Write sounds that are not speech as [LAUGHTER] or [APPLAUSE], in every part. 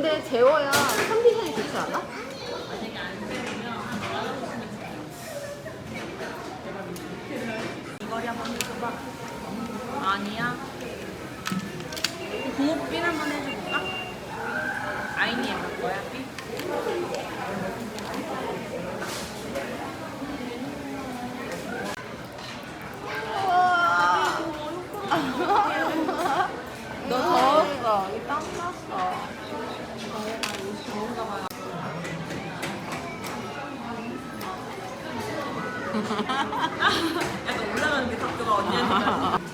근데 재워야 컨디션이 좋지 않아? 아니야. 고목빈 한번 해줘볼까? 아이니 해볼 거야, 빈? 너 더웠어. 여기 땀 났어. [LAUGHS] 약간 올라가는 게 각도가 언니한테.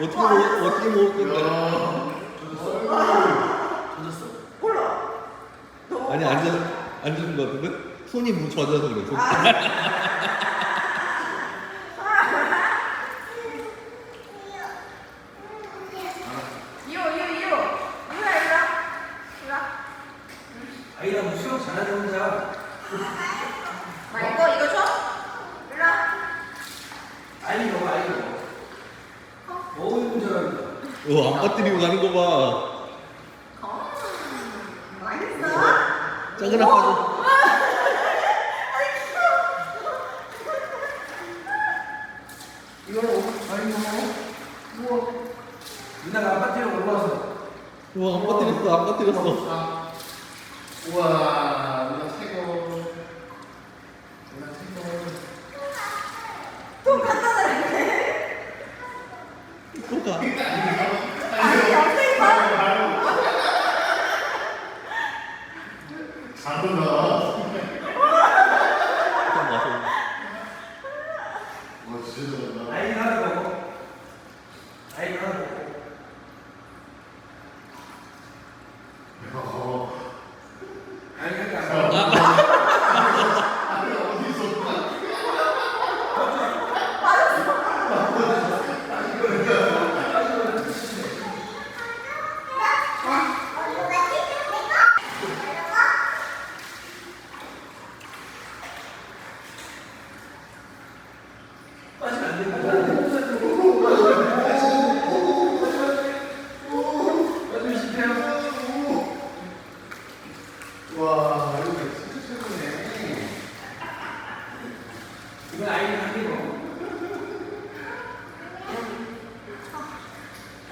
어떻게 먹 어떻게 먹을 건데? 젖었어. 아니 앉아 안 주는 거 같은데? 손이 무 젖어서 그래. 손. 이호 이호 이호 이호야 이호 아이가 뭐 수영 잘하는 혼자. 말고 이거 줘 일로 아이 먹어, 아이 먹어. 어우, 잘한다. 어, 안 빠뜨리고 가는 거 봐. 작은 아빠도. 먹어. 우와. 누나가 아파트에 올라와서. 우와, 안 빠뜨렸어, 안 빠뜨렸어. 우와, 누나 최고. 누나 최고. 또 가. 잘한다. 또 마셔. 와, 진짜 잘한다. 아이 하나 먹어. 아이 하나 먹어. 어. 아이 하나 먹어. 아니, 어디서 빠지면 안 돼. 빠지면 실패요. 와, 이거 진짜 최고네. 이건 아이는 한개 먹어.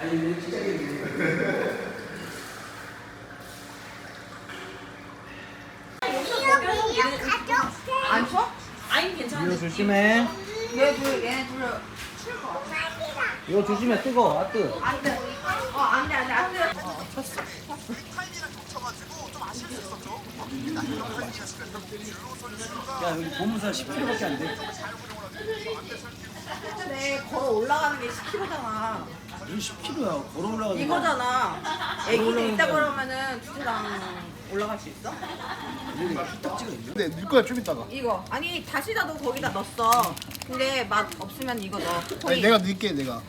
아니, 근데 진짜 괜찮네. 안 줘? 아니 괜찮아. 조심해. 얘 둘 얘 둘. 이거 조심해 뜨거. 아 뜨. 안 돼 어 안 돼 안 돼 안돼 야 여기 보문사 10km밖에 안 돼. 근데 걸어 올라가는 게 10km잖아. 여기 10km야. 걸어 올라가는 거. 이거잖아. 애기들 있다 그러면은 주주당 올라갈 수 있어? 딱지가 있네. 근데 넣을 거야, 좀 이따가. 이거 아니 다시다도 거기다 넣었어. 근데 맛 없으면 이거 넣어. 아니, 내가 넣을게, 내가.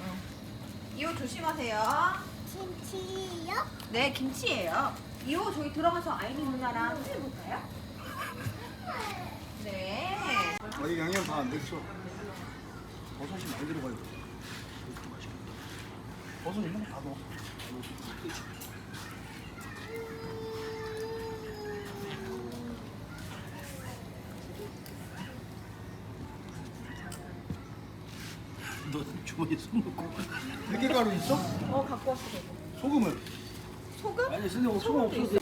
이거 조심하세요. 김치요? 네 김치예요. 이거 저기 들어가서 아이린 누나랑 해볼까요? 네. 거의 양념 다 안 됐어. 버섯이 많이 들어가요. 버섯 있는 거다 넣어. 너 주머니에 손 넣고 들깨가루 있어? 어 갖고 왔어. 소금은? 소금? 아니 근데 소금 없어서 어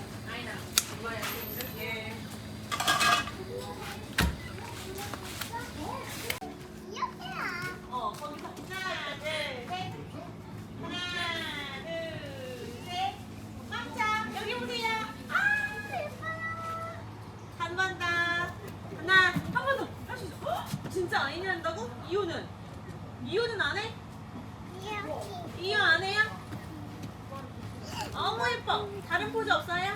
포즈 없어요?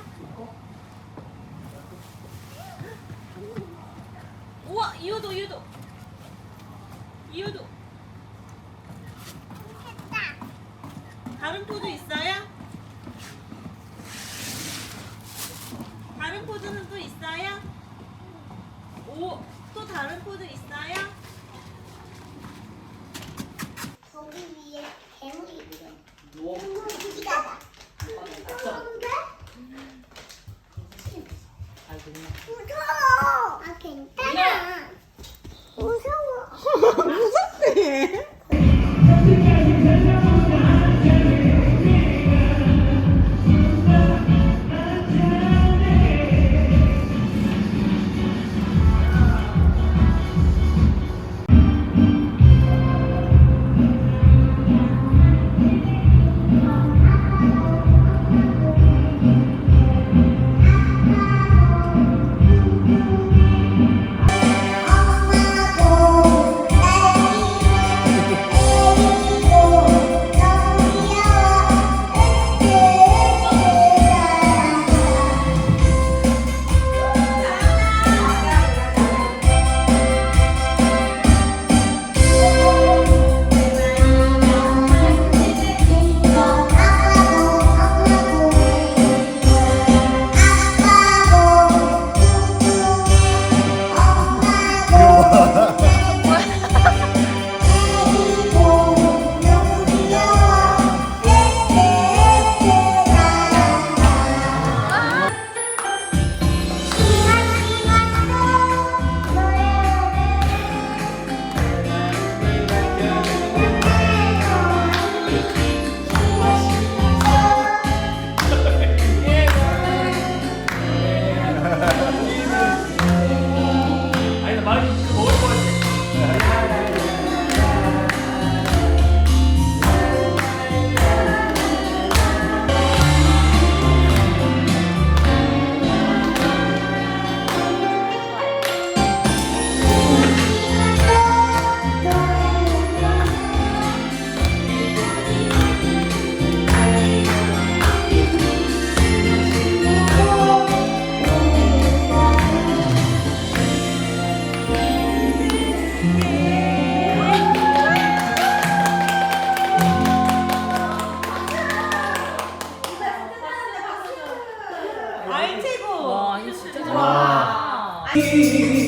Bye.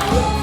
아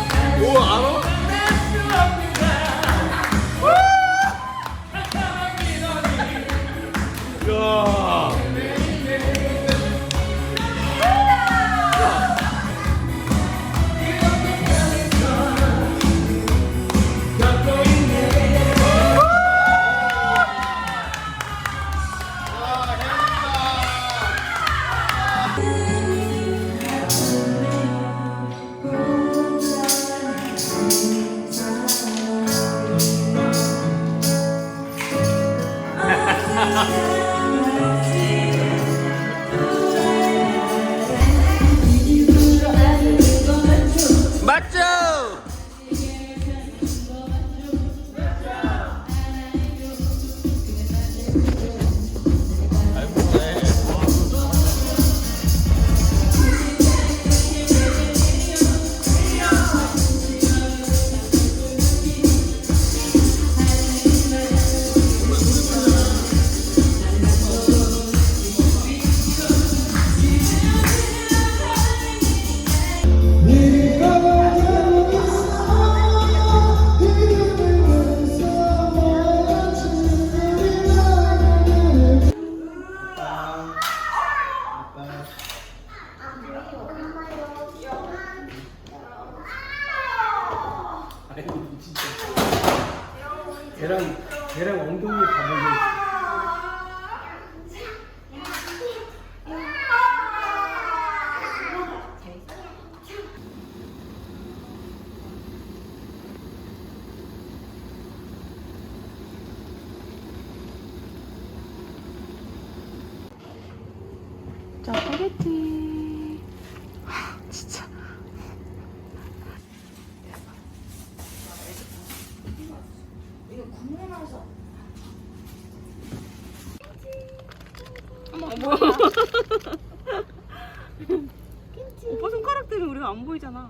우리가 안 보이잖아. 와,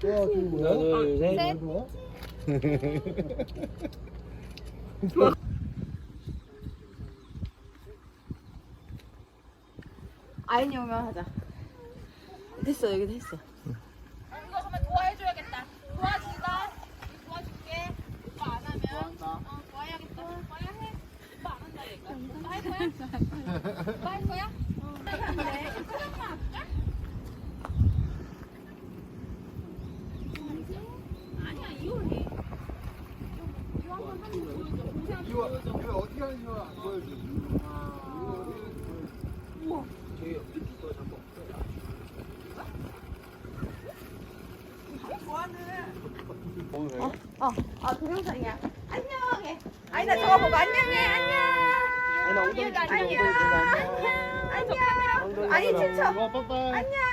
뭐야? 하나 둘셋 좋아? 아인이 오면 하자. 됐어 여기 됐어. 이거 정말 도와해줘야겠다. 도와준다. 도와줄게. 오빠 안 하면. 어, 도와야겠다. 오빠야 해. 오빠 안 한다니까. 오빠 할 거야? 오빠 할 거야? 어. 안녕해. 아니, 나 저거 안녕.